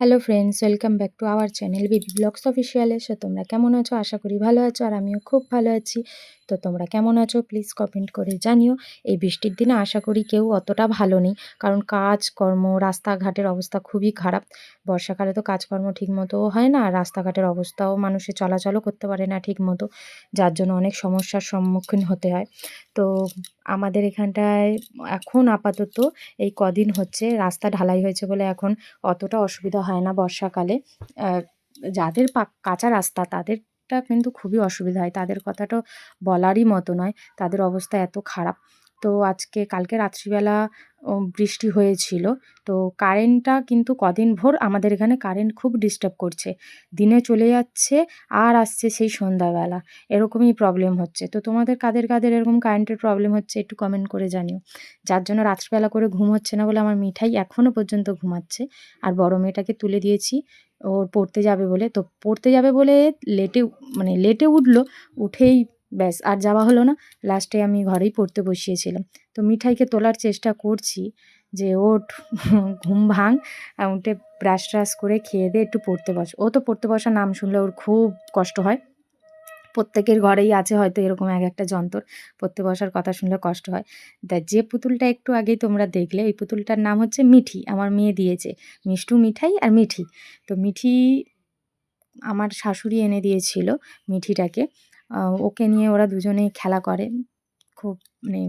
Hello friends welcome back to our channel BB blogs অফিসিয়ালে so তোমরা কেমন আছো? আশা করি ভালো আছো, আর আমিও খুব ভালো আছি। তো তোমরা কেমন আছো? প্লিজ কমেন্ট করে জানিও। এই বৃষ্টির দিনে আশা করি কেউ অতটা ভালো নেই। কারণ কাজ কর্ম রাস্তাঘাটের অবস্থা খুবই খারাপ। বর্ষাকালে তো কাজকর্ম ঠিকমতো হয় না রাস্তাঘাটের অবস্থাও মানুষে চলাচলও করতে পারে না ঠিকমতো, যার জন্য অনেক সমস্যার সম্মুখীন হতে হয়। তো আমাদের এখানটায় এখন আপাতত এই কদিন হচ্ছে রাস্তা ঢালাই হয়েছে বলে এখন অতটা অসুবিধা হয় না বর্ষাকালে। যাদের কাঁচা রাস্তা তাদেরটা কিন্তু খুবই অসুবিধা হয়। তাদের কথাটা বলারই মতো নয়। তাদের অবস্থা এত খারাপ। তো আজকে, কালকে রাত্রিবেলা বৃষ্টি হয়েছিল। তো কারেন্টটা কিন্তু কদিন ভোর আমাদের এখানে কারেন্ট খুব ডিস্টার্ব করছে। দিনে চলে যাচ্ছে আর আসছে সেই সন্ধ্যাবেলা। এরকমই প্রবলেম হচ্ছে। তো তোমাদের কাদের কাদের এরকম কারেন্টের প্রবলেম হচ্ছে একটু কমেন্ট করে জানিও। যার জন্য রাত্রিবেলা করে ঘুম হচ্ছে না বলে আমার মিঠাই এখনও পর্যন্ত ঘুমাচ্ছে। আর বড় মেয়েটাকে তুলে দিয়েছি। ওর পড়তে যাবে বলে। তো পড়তে যাবে বলে লেটে মানে লেটে উঠল। উঠেই ব্যাস, আর যাওয়া হলো না। লাস্টে আমি ঘরেই পড়তে বসিয়েছিলাম। তো মিঠাইকে তোলার চেষ্টা করছি যে ওঠ, ঘুম আর উঠে ব্রাশ ট্রাশ করে খেয়ে দিয়ে একটু পড়তে বস। ও তো পড়তে বসার নাম শুনলে ওর খুব কষ্ট হয়। প্রত্যেকের ঘরেই আছে হয়তো এরকম এক একটা যন্ত্র। পড়তে বসার কথা শুনলে কষ্ট হয়। তা যে পুতুলটা একটু আগেই তোমরা দেখলে ওই পুতুলটার নাম হচ্ছে মিঠি। আমার মেয়ে দিয়েছে। মিষ্টু মিঠাই আর মিঠি। তো মিঠি আমার শাশুড়ি এনে দিয়েছিল মিঠিটাকে। ওকে নিয়ে ওরা দুজনেই খেলা করে। খুব মানে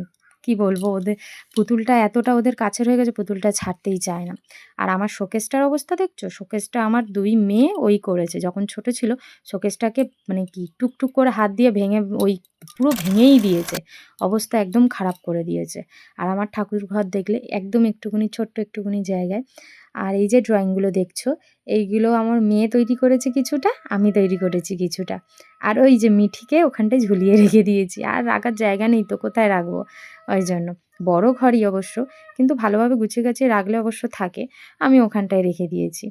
কি বলব, ওদের পুতুলটা এতটা ওদের কাছের হয়ে গেছে, পুতুলটা ছাড়তেই চায় না। আর আমার শোকেসটার অবস্থা দেখছ? শোকেসটা আমার দুই মেয়ে ওই করেছে। যখন ছোট ছিল, শোকেসটাকে মানে কি টুকটুক করে হাত দিয়ে ভেঙে ওই পুরো ভেঙেই দিয়েছে। অবস্থা একদম খারাপ করে দিয়েছে। আর আমার ঠাকুর ঘর দেখলে একদম একটুখানি ছোট্ট একটুখানি জায়গায় আর এই যে ড্রয়িংগুলো দেখছ, এইগুলো আমার মেয়ে তৈরি করেছে কিছুটা, আমি তৈরি করেছি কিছুটা। আর ওই যে মিঠিকে ওখানটায় ঝুলিয়ে রেখে দিয়েছি, আর রাখার জায়গা নেই তো, কোথায় রাখব? ওই জন্য। বড় ঘরই অবশ্য, কিন্তু ভালোভাবে গুছিয়ে গাছিয়ে রাখলে অবশ্য থাকে, আমি ওখানটায় রেখে দিয়েছি।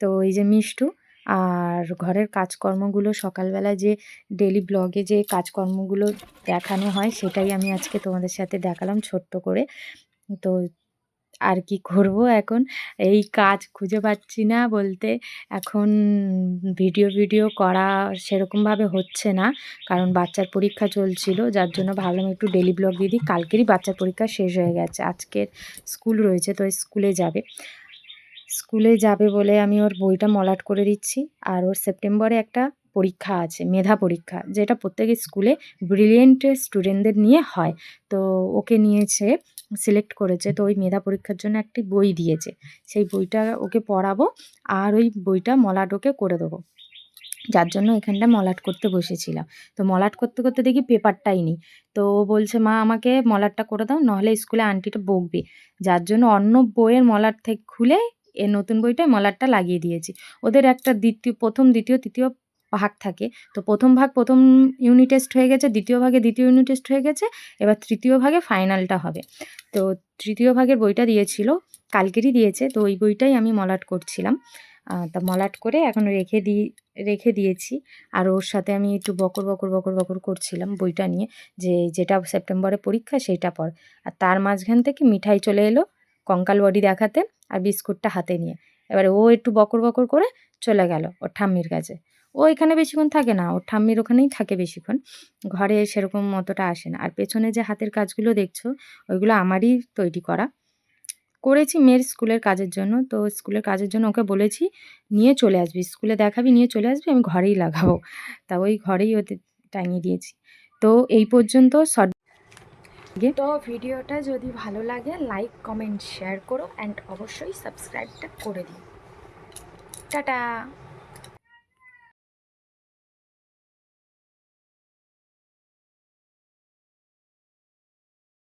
তো এই যে মিষ্টু, আর ঘরের কাজকর্মগুলো সকালবেলা যে ডেলি ব্লগে যে কাজকর্মগুলো দেখানো হয়, সেটাই আমি আজকে তোমাদের সাথে দেখালাম ছোট্ট করে। তো আর কি করব এখন? এই কাজ খুঁজে পাচ্ছি না বলতে। এখন ভিডিও ভিডিও করা সেরকমভাবে হচ্ছে না। কারণ বাচ্চার পরীক্ষা চলছিল, যার জন্য ভাবলাম একটু ডেলি ব্লগ দিয়ে দিই। কালকেরই বাচ্চার পরীক্ষা শেষ হয়ে গেছে। আজকের স্কুল রয়েছে, তো স্কুলে যাবে। স্কুলে যাবে বলে আমি ওর বইটা মলাট করে দিচ্ছি। আর ওর সেপ্টেম্বরে একটা পরীক্ষা আছে, মেধা পরীক্ষা, যেটা প্রত্যেক স্কুলে ব্রিলিয়েন্ট স্টুডেন্টদের নিয়ে হয়। তো ওকে নিয়েছে সিলেক্ট করেছে। তো ওই মেধা পরীক্ষার জন্য একটি বই দিয়েছে। সেই বইটা ওকে পড়াবো আর ওই বইটা মলাট ওকে করে দেবো। যার জন্য এখানটা মলাট করতে বসেছিলাম। তো মলাট করতে করতে দেখি পেপারটাই নেই। তো ও বলছে, মা, আমাকে মলাটটা করে দাও, নাহলে স্কুলে আন্টিটা বকবে। যার জন্য অন্য বইয়ের মলাট থেকে খুলে এ নতুন বইটায় মলাটটা লাগিয়ে দিয়েছি। ওদের একটা দ্বিতীয়, প্রথম, দ্বিতীয়, তৃতীয় ভাগ থাকে। তো প্রথম ভাগ প্রথম ইউনিট টেস্ট হয়ে গেছে, দ্বিতীয় ভাগে দ্বিতীয় ইউনিট টেস্ট হয়ে গেছে, এবার তৃতীয় ভাগে ফাইনালটা হবে। তো তৃতীয় ভাগের বইটা দিয়েছিল, কালকেরই দিয়েছে, তো ওই বইটাই আমি মলাট করছিলাম। তা মলাট করে এখন রেখে দিই রেখে দিয়েছি। আর ওর সাথে আমি একটু বকর বকর বকর বকর করছিলাম বইটা নিয়ে, যে যেটা সেপ্টেম্বরে পরীক্ষা সেইটা পর আর তার মাঝখান থেকে মিঠাই চলে এলো, কঙ্কাল বডি দেখাতে আর বিস্কুটটা হাতে নিয়ে। এবারে ও একটু বকর বকর করে চলে গেল, ওর ঠাম্মির কাছে। ও এখানে বেশিক্ষণ থাকে না, ওর ঠাম্মির ওখানেই থাকে বেশিক্ষণ। ঘরে সেরকম মতোটা আসে না। আর পেছনে যে হাতের কাজগুলো দেখছ, ওইগুলো আমারই তৈরি করা। করেছি মেয়ের স্কুলের কাজের জন্য, তো স্কুলের কাজের জন্য ওকে বলেছি, নিয়ে চলে আসবি। স্কুলে দেখাবি, নিয়ে চলে আসবি, আমি ঘরেই লাগাবো। তা ওই ঘরেই ওতে টাঙিয়ে দিয়েছি। তো এই পর্যন্ত শর্ট তো ভিডিওটা যদি ভালো লাগে, লাইক, কমেন্ট, শেয়ার করো অ্যান্ড অবশ্যই সাবস্ক্রাইবটা করে দিও। টাটা!